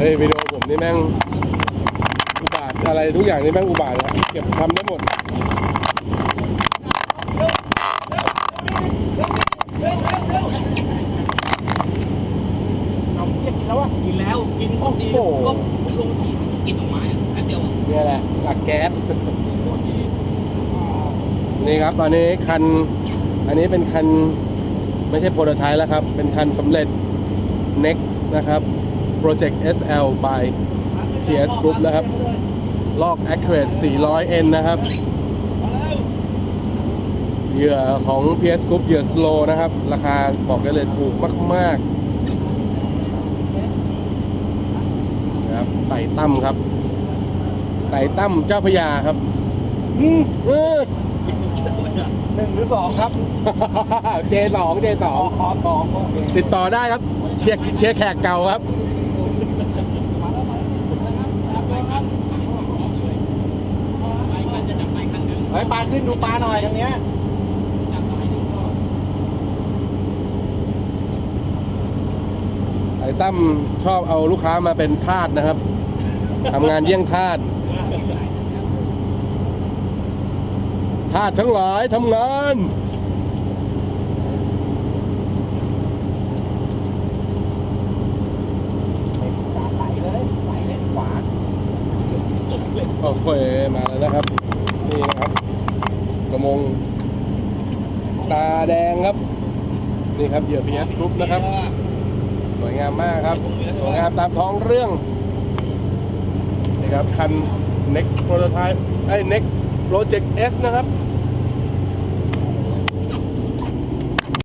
เฮ้ยวิดีโอผมนี่แม่งอุบาทอะไรทุกอย่างนี่แม่งอุบาทครับเก็บทำได้หมดเอาเก็บกินแล้ววะกินแล้วกินพวกดีโอ้โหก็ลงที่กินดอกไม้อะแป๊บเดียวอะเนี่ยแหละหลักแก๊สโคตรดีนี่ครับตอนนี้คัน อันนี้เป็นคันไม่ใช่โปรโตไทป์แล้วครับ เป็นคันสำเร็จ Next นะครับ Project SL by TS Group นะครับ ลอก Accurate 400N นะครับ เหยื่อของ PS Group เหยื่อ Slow นะครับ ราคาบอกได้เลยถูกมากๆนะครับไต่ตั้มครับ ไต่ตั้มเจ้าพระยาครับอืมเออหนึ่งหรือสองครับ เจสองเจสองขอสองโอเคติดต่อได้ครับ เชียร์เชียร์แขกเก่าครับ เฮ้ยปลาขึ้นดูปลาหน่อยตรงเนี้ยจับไปหนึ่งก็ไอ้ตั้มชอบเอาลูกค้ามาเป็นทาสนะครับ ทำงานเยี่ยงทาสทาสทั้งหลายทำงาน ไหลเลยไหลเลนขวา โอ้โหมาแล้วนะครับ นี่นะครับกระมงตาแดงครับ นี่ครับเหยื่อ PS Group นะครับ สวยงามมากครับ สวยงามตามท้องเรื่อง นี่ครับคัน next prototype ไอ้ next project S นะครับ